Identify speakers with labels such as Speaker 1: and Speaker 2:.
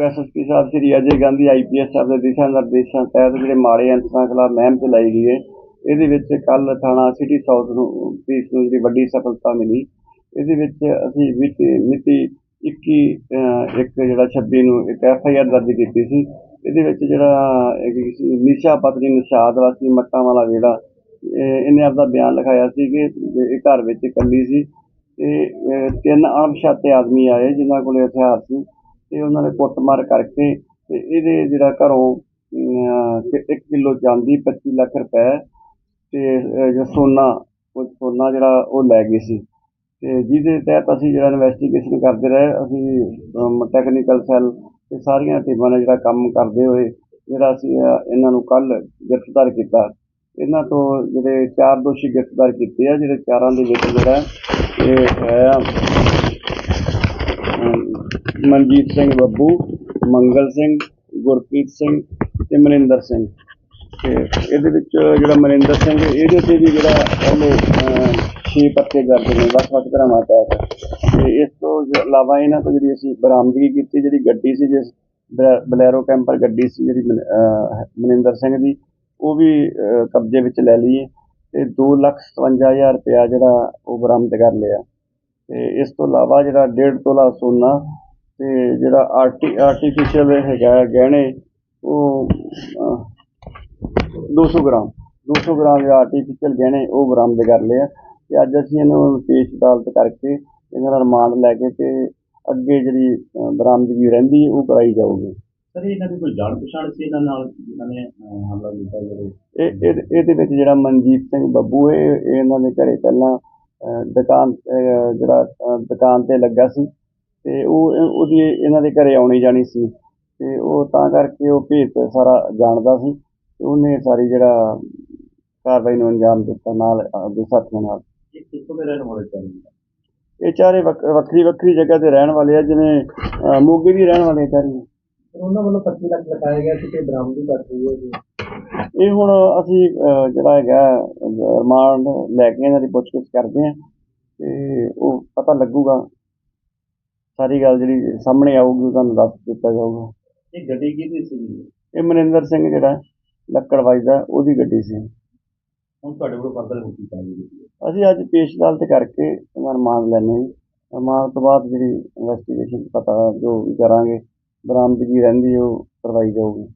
Speaker 1: SSP ਸਾਹਿਬ Shri Ajay Gandhi IPS ਸਾਹਿਬ ਦੇ ਦਿਸ਼ਾ ਨਿਰਦੇਸ਼ਾਂ ਤਹਿਤ ਜਿਹੜੇ ਮਾੜੇ ਅੰਸਰਾਂ ਖਿਲਾਫ ਮਹਿਮ ਚਲਾਈ ਗਈ ਹੈ ਇਹਦੇ ਵਿੱਚ ਕੱਲ ਥਾਣਾ ਸਿਟੀ ਸਾਊਥ ਨੂੰ ਪੁਲਿਸ ਨੂੰ ਜਿਹੜੀ ਵੱਡੀ ਸਫਲਤਾ ਮਿਲੀ। ਇਹਦੇ ਵਿੱਚ ਅਸੀਂ ਮਿਤੀ ਮਿਤੀ 21 ਇੱਕ ਜਿਹੜਾ 26 ਨੂੰ ਇੱਕ ਐਫ ਆਈ ਆਰ ਦਰਜ ਕੀਤੀ ਸੀ। ਇਹਦੇ ਵਿੱਚ ਜਿਹੜਾ ਨਿਸ਼ਾ ਪਤਨੀ ਨਿਸ਼ਾਦ ਵਾਸੀ ਮੱਟਾਂ ਵਾਲਾ ਜਿਹੜਾ ਇਹਨੇ ਆਪਦਾ ਬਿਆਨ ਲਿਖਾਇਆ ਸੀ ਕਿ ਇਹ ਘਰ ਵਿੱਚ ਇਕੱਲੀ ਸੀ। ਤੇ ਅਹ, ਤਿੰਨ ਅਣਪਛਾਤੇ ਆਦਮੀ ਆਏ ਜਿਨ੍ਹਾਂ ਕੋਲ ਹਥਿਆਰ ਸੀ। ਤੇ ਉਹਨਾਂ ਨੇ ਕੁੱਟਮਾਰ ਕਰਕੇ ਤੇ ਇਹਦੇ ਜਿਹੜਾ ਘਰੋਂ 1 ਕਿਲੋ ਚਾਂਦੀ 25 ਲੱਖ ਰੁਪਏ ਤੇ ਅਹ, ਸੋਨਾ ਉਹ ਸੋਨਾ ਜਿਹੜਾ ਉਹ ਲੈ ਗਏ ਸੀ। ਤੇ ਜਿਹਦੇ ਤਹਿਤ ਅਸੀਂ ਜਿਹੜਾ ਇਨਵੈਸਟੀਗੇਸ਼ਨ ਕਰਦੇ ਰਹੇ ਅਸੀਂ ਟੈਕਨੀਕਲ ਸੈੱਲ ਤੇ ਸਾਰੀਆਂ ਟੀਮਾਂ ਨੇ ਜਿਹੜਾ ਕੰਮ ਕਰਦੇ ਹੋਏ ਜਿਹੜਾ ਅਸੀਂ ਇਹਨਾਂ ਨੂੰ ਕੱਲ ਗ੍ਰਿਫਤਾਰ ਕੀਤਾ। ਇਹਨਾਂ ਤੋਂ ਜਿਹੜੇ ਚਾਰ ਦੋਸ਼ੀ ਗ੍ਰਿਫਤਾਰ ਕੀਤੇ ਆ ਜਿਹੜੇ ਚਾਰਾਂ ਦੇ ਵਿੱਚ ਜਿਹੜਾ ਇਹ ਹੈ ਮਨਜੀਤ ਸਿੰਘ ਬੱਬੂ ਮੰਗਲ ਸਿੰਘ ਗੁਰਪ੍ਰੀਤ ਸਿੰਘ ਤੇ ਮਨਿੰਦਰ ਸਿੰਘ। ਤੇ ਇਹਦੇ ਵਿੱਚ ਜਿਹੜਾ ਮਨਿੰਦਰ ਸਿੰਘ ਇਹਦੇ ਤੇ ਵੀ ਜਿਹੜਾ ਉਹਨੇ ਛੇ ਪੱਤੇ ਦਰਜ ਨੇ ਵੱਖ ਵੱਖ ਧਰਾਵਾਂ ਤਹਿਤ। ਤੇ ਇਸ ਤੋਂ ਇਲਾਵਾ ਇਹਨਾਂ ਤੋਂ ਜਿਹੜੀ ਅਸੀਂ ਬਰਾਮਦਗੀ ਕੀਤੀ ਜਿਹੜੀ ਗੱਡੀ ਸੀ ਜਿਸ ਬਲੈਰੋ ਕੈਂਪਰ ਗੱਡੀ ਸੀ ਜਿਹੜੀ ਮਨ- ਅਹ, ਮਨਿੰਦਰ ਸਿੰਘ ਦੀ ਉਹ ਵੀ ਕਬਜ਼ੇ ਵਿੱਚ ਲੈ ਲਈਏ। ਹੈ ਤੇ ਦੋ ਲੱਖ ਸਤਵੰਜਾ ਹਜ਼ਾਰ ਰੁਪਇਆ ਜਿਹੜਾ ਉਹ ਬਰਾਮਦ ਕਰ ਲਿਆ। ਤੇ ਇਸ ਤੋਂ ਇਲਾਵਾ ਜਿਹੜਾ ਡੇਢ ਤੋਲਾ ਸੋਨਾ ਤੇ ਜਿਹੜਾ ਆਰਟੀ ਆਰਟੀਫੀਸ਼ੀਅਲ ਹੈਗਾ ਹੈ ਗਹਿਣੇ ਉਹ ਅਹ, 200 ਗ੍ਰਾਮ 200 ਗ੍ਰਾਮ ਦੇ ਆਰਟੀਫੀਸ਼ੀਅਲ ਗਹਿਣੇ ਉਹ ਬਰਾਮਦ ਕਰ ਲਏ ਆ ਤੇ ਅੱਜ ਅਸੀਂ ਇਹਨਾਂ ਪੇਸ਼ ਅਦਾਲਤ ਕਰਕੇ ਇਹਨਾਂ ਦਾ ਰਿਮਾਂਡ ਲੈ ਕੇ ਤੇ ਅੱਗੇ ਜਿਹੜੀ ਬਰਾਮਦਗੀ ਰਹਿੰਦੀ ਉਹ ਕਰਾਈ ਜਾਊਗੀ।
Speaker 2: ਸਰ ਇਹਨਾਂ ਦੀ ਕੋਈ ਜਾਣ ਪਛਾਣ ਸੀ ਇਹਨਾਂ ਨਾਲ ਜਿਨ੍ਹਾਂ ਨੇ ਹਮਲਾ ਕੀਤਾ ਜਿਹੜੇ
Speaker 1: ਇਹ ਇਹ- ਇਹਦੇ ਵਿੱਚ ਜਿਹੜਾ ਮਨਜੀਤ ਸਿੰਘ ਬੱਬੂ ਇਹ ਇਹ ਇਹਨਾਂ ਦੇ ਘਰੇ ਪਹਿਲਾਂ ਦੁਕਾਨ ਜਿਹੜਾ ਦੁਕਾਨ ਤੇ ਲੱਗਾ ਸੀ। ਤੇ ਉਹ ਉਹਦੀ ਇਹਨਾਂ ਦੇ ਘਰੇ ਆਉਣੀ ਜਾਣੀ ਸੀ। ਤੇ ਉਹ ਤਾਂ ਕਰਕੇ ਉਹ ਭੇਤ ਸਾਰਾ ਜਾਣਦਾ ਸੀ ਤੇ ਉਹਨੇ ਸਾਰੀ ਜਿਹੜਾ ਕਾਰਵਾਈ ਨੂੰ ਅੰਜਾਮ ਦਿੱਤਾ ਨਾਲ ਦੇ ਸਾਥੀਆਂ ਨਾਲ।
Speaker 2: ਇਹ ਕਿੱਥੋਂ ਦੇ ਰਹਿਣ ਵਾਲੇ ਸਨ
Speaker 1: ਇਹ ਚਾਰੇ ਵੱਖ- ਵੱਖਰੀ ਵੱਖਰੀ ਜਗ੍ਹਾ ਤੇ ਰਹਿਣ ਵਾਲੇ ਆ ਜਿਵੇਂ ਮੋਗੇ ਦੀ ਰਹਿਣ ਵਾਲੇ ਚਾਰੇ।
Speaker 2: ਉਹਨਾਂ ਵੱਲੋਂ 25 ਲੱਖ ਲਗਾਇਆ ਗਿਆ ਸੀ ਕਿ ਬਰਾਮਦੀ ਕਰ ਰਹੀ ਹੈ ਜੀ?
Speaker 1: ਇਹ ਹੁਣ ਅਸੀਂ ਜਿਹੜਾ ਹੈਗਾ ਰਿਮਾਂਡ ਲੈ ਕੇ ਇਹਨਾਂ ਦੀ ਪੁੱਛਗਿੱਛ ਕਰਦੇ ਹਾਂ ਤੇ ਉਹ ਪਤਾ ਲੱਗੂਗਾ। ਸਾਰੀ ਗੱਲ ਜਿਹੜੀ ਸਾਹਮਣੇ ਆਊਗੀ ਉਹ ਤੁਹਾਨੂੰ ਦੱਸ ਦਿੱਤਾ ਜਾਊਗਾ।
Speaker 2: ਇਹ ਗੱਡੀ ਕਿਹਦੀ ਸੀ?
Speaker 1: ਇਹ ਮਨਿੰਦਰ ਸਿੰਘ ਜਿਹੜਾ ਲੱਕੜ ਵੱਜਦਾ ਉਹਦੀ ਗੱਡੀ ਸੀ।
Speaker 2: ਹੁਣ ਤੁਹਾਡੇ ਕੋਲ ਫਰਦਰ ਹੋ ਹੈ
Speaker 1: ਅਸੀਂ ਅੱਜ ਪੇਸ਼ ਅਦਾਲਤ ਕਰਕੇ ਰਿਮਾਂਡ ਲੈਣੇ ਜੀ। ਰਿਮਾਂਡ ਤੋਂ ਬਾਅਦ ਜਿਹੜੀ ਇਨਵੈਸਟੀਗੇਸ਼ਨ ਪਤਾ ਜੋ ਵੀ ਕਰਾਂਗੇ ਬਰਾਮਦਗੀ ਰਹਿੰਦੀ ਉਹ ਕਰਵਾਈ ਜਾਊਗੀ।